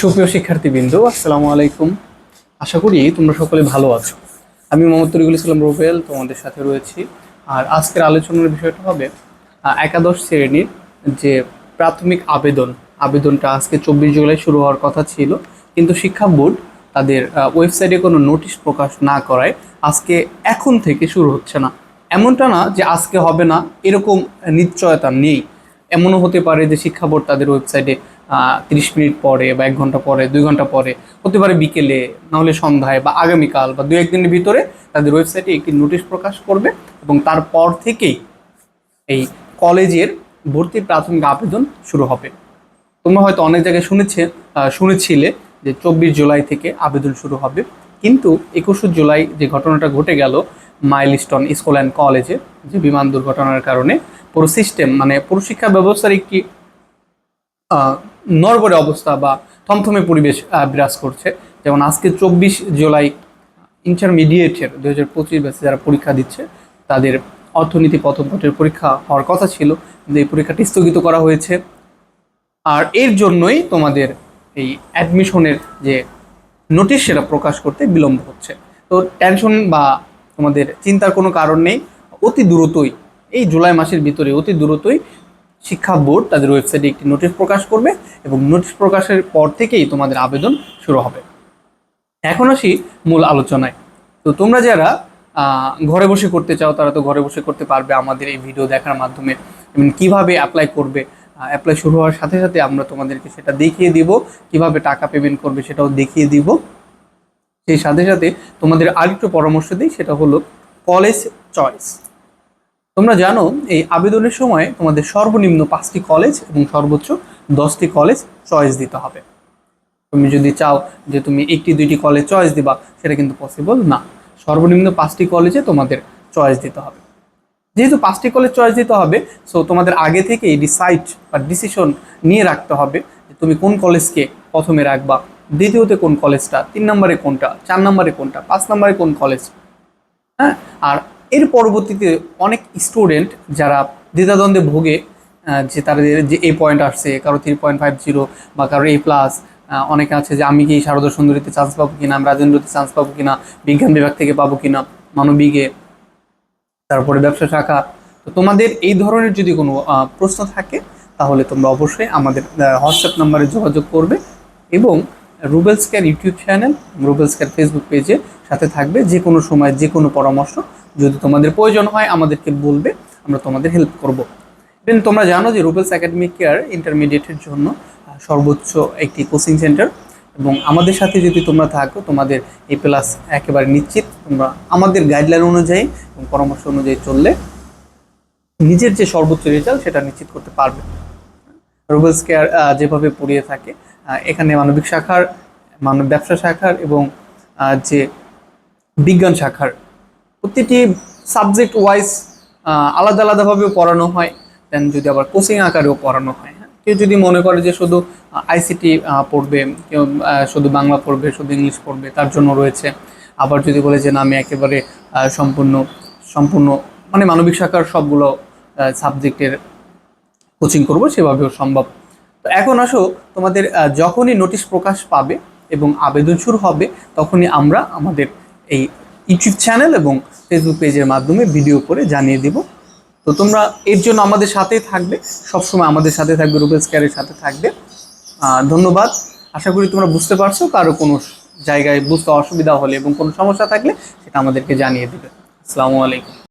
সুপ্রিয় শিক্ষার্থীবৃন্দ, আসসালামু আলাইকুম। আশা করি তোমরা সকলে ভালো আছো। আমি মোহাম্মদ তরিকুল ইসলাম রুবেল, তোমাদের সাথে রয়েছি। আর আজকের আলোচনার বিষয়টা হবে একাদশ শ্রেণির যে প্রাথমিক আবেদন, আবেদনটা আজকে চব্বিশ জুলাই শুরু হওয়ার কথা ছিল। কিন্তু শিক্ষা বোর্ড তাদের ওয়েবসাইটে কোনো নোটিশ প্রকাশ না করায় আজকে এখন থেকে শুরু হচ্ছে না। এমনটা না যে আজকে হবে না, এরকম নিশ্চয়তা নেই। এমনও হতে পারে যে শিক্ষা বোর্ড তাদের ওয়েবসাইটে তিরিশ মিনিট পরে বা এক ঘণ্টা পরে, দুই ঘণ্টা পরে হতে পারে বিকেলে, নাহলে সন্ধ্যায় বা আগামীকাল বা দু একদিনের ভিতরে তাদের ওয়েবসাইটে একটি নোটিশ প্রকাশ করবে এবং তারপর থেকেই এই কলেজের ভর্তি প্রাথমিক আবেদন শুরু হবে। তোমরা হয়তো অনেক জায়গায় শুনেছে শুনেছিলে যে চব্বিশ জুলাই থেকে আবেদন শুরু হবে। কিন্তু একুশে জুলাই যে ঘটনাটা ঘটে গেল মাইলস্টোন স্কুল অ্যান্ড কলেজে, যে বিমান দুর্ঘটনার কারণে পুরো সিস্টেম মানে পুরো শিক্ষা ব্যবস্থার একটি নড়বড়ে অবস্থা বা থমথমে পরিবেশ বিরাজ করছে। যেমন আজকে চব্বিশ জুলাই ইন্টারমিডিয়েটের দু হাজার পঁচিশ ব্যাচে যারা পরীক্ষা দিচ্ছে, তাদের অর্থনীতি প্রথম পত্রের পরীক্ষা হওয়ার কথা ছিল, কিন্তু এই পরীক্ষাটি স্থগিত করা হয়েছে। আর এর জন্যই তোমাদের এই অ্যাডমিশনের যে নোটিশ, সেটা প্রকাশ করতে বিলম্ব হচ্ছে। তো টেনশন বা তোমাদের চিন্তার কোনো কারণ নেই, অতি দ্রুতই, এই জুলাই মাসের ভিতরে অতি দ্রুতই শিক্ষা বোর্ড তাদের ওয়েবসাইটে একটি নোটিশ প্রকাশ করবে এবং নোটিশ প্রকাশের পর থেকেই তোমাদের আবেদন শুরু হবে। এখন আসি মূল আলোচনায়। তো তোমরা যারা ঘরে বসে করতে চাও, তারা তো ঘরে বসে করতে পারবে আমাদের এই ভিডিও দেখার মাধ্যমে। এবং কীভাবে অ্যাপ্লাই করবে অ্যাপ্লাই শুরু হওয়ার সাথে সাথে আমরা তোমাদেরকে সেটা দেখিয়ে দিব, কীভাবে টাকা পেমেন্ট করবে সেটাও দেখিয়ে দিব। সেই সাথে সাথে তোমাদের আরেকটু পরামর্শ দিই, সেটা হলো কলেজ চয়েস তোমরা জানো, এই আবেদনের সময় তোমাদের সর্বনিম্ন পাঁচটি কলেজ এবং সর্বোচ্চ দশটি কলেজ চয়েস দিতে হবে। তুমি যদি চাও যে তুমি একটি, দুইটি কলেজ চয়েস দিবা, সেটা কিন্তু পসিবল না। সর্বনিম্ন পাঁচটি কলেজে তোমাদের চয়েস দিতে হবে। যেহেতু পাঁচটি কলেজ চয়েস দিতে হবে সো তোমাদের আগে থেকেই ডিসাইড বা ডিসিশন নিয়ে রাখতে হবে যে তুমি কোন কলেজকে প্রথমে রাখবা, দ্বিতীয়তে কোন কলেজটা তিন নম্বরে কোনটা, চার নম্বরে কোনটা, পাঁচ নম্বরে কোন কলেজ হ্যাঁ? আর এর পরবর্তীতে অনেক স্টুডেন্ট যারা দ্বিধাদ্বন্দ্বে ভোগে যে তাদের যে এ পয়েন্ট আসছে, কারও থ্রি পয়েন্ট ফাইভ জিরো বা কারও এ প্লাস অনেকে আছে যে আমি কি শারদা সুন্দরীতে চান্স পাবো কিনা, আমি রাজেন্দ্রতে চান্স পাবো কিনা, বিজ্ঞান বিভাগ থেকে পাবো কিনা, মানবিকে, তারপরে ব্যবসা শাখা। তো তোমাদের এই ধরনের যদি কোনো প্রশ্ন থাকে, তাহলে তোমরা অবশ্যই আমাদের হোয়াটসঅ্যাপ নাম্বারে যোগাযোগ করবে এবং Rubels care YouTube channel Rubels care Facebook পেজে সাথে থাকবে যে কোনো সময়, যে কোনো পরামর্শ যদি তোমাদের প্রয়োজন হয়, আমাদেরকে বলবে, আমরা তোমাদের হেল্প করব। ইভেন তোমরা জানো যে রুবেলস একাডেমিক কেয়ার ইন্টারমিডিয়েটের জন্য সর্বোচ্চ একটি কোচিং সেন্টার এবং আমাদের সাথে যদি তোমরা থাকো, তোমাদের এই প্লাস একেবারে নিশ্চিত। তোমরা আমাদের গাইডলাইন অনুযায়ী এবং পরামর্শ অনুযায়ী চললে নিজের যে সর্বোচ্চ রেজাল্ট সেটা নিশ্চিত করতে পারবে। রুবেলস কেয়ার যেভাবে পড়িয়ে থাকে এখানে মানবিক শাখার মানব ব্যবসা শাখার এবং যে বিজ্ঞান শাখার। প্রতিটি সাবজেক্ট ওয়াইজ আলাদা আলাদাভাবেও পড়ানো হয় দেন যদি আবার কোচিং আকারেও পড়ানো হয় হ্যাঁ? কেউ যদি মনে করে যে শুধু আইসিটি পড়বে, কেউ শুধু বাংলা পড়বে, শুধু ইংলিশ পড়বে, তার জন্য রয়েছে। আবার যদি বলে যে না, আমি একেবারে সম্পূর্ণ সম্পূর্ণ মানে মানবিক শাখার সবগুলো সাবজেক্টের কোচিং করব, সেভাবেও সম্ভব। তো এখন আসো, তোমাদের যখনই নোটিশ প্রকাশ পাবে এবং আবেদন শুরু হবে, তখনই আমরা আমাদের এই ইউটিউব চ্যানেল এবং ফেসবুক পেজের মাধ্যমে ভিডিও করে জানিয়ে দেব। তো তোমরা এর জন্য আমাদের সাথেই থাকবে। সবসময় আমাদের সাথে থাকবে রুবেলস কেয়ারের সাথে থাকবে। ধন্যবাদ। আশা করি তোমরা বুঝতে পারছ কারও কোনো জায়গায় বুঝতে অসুবিধা হলে এবং কোনো সমস্যা থাকলে সেটা আমাদেরকে জানিয়ে দেবে। আসসালামু আলাইকুম।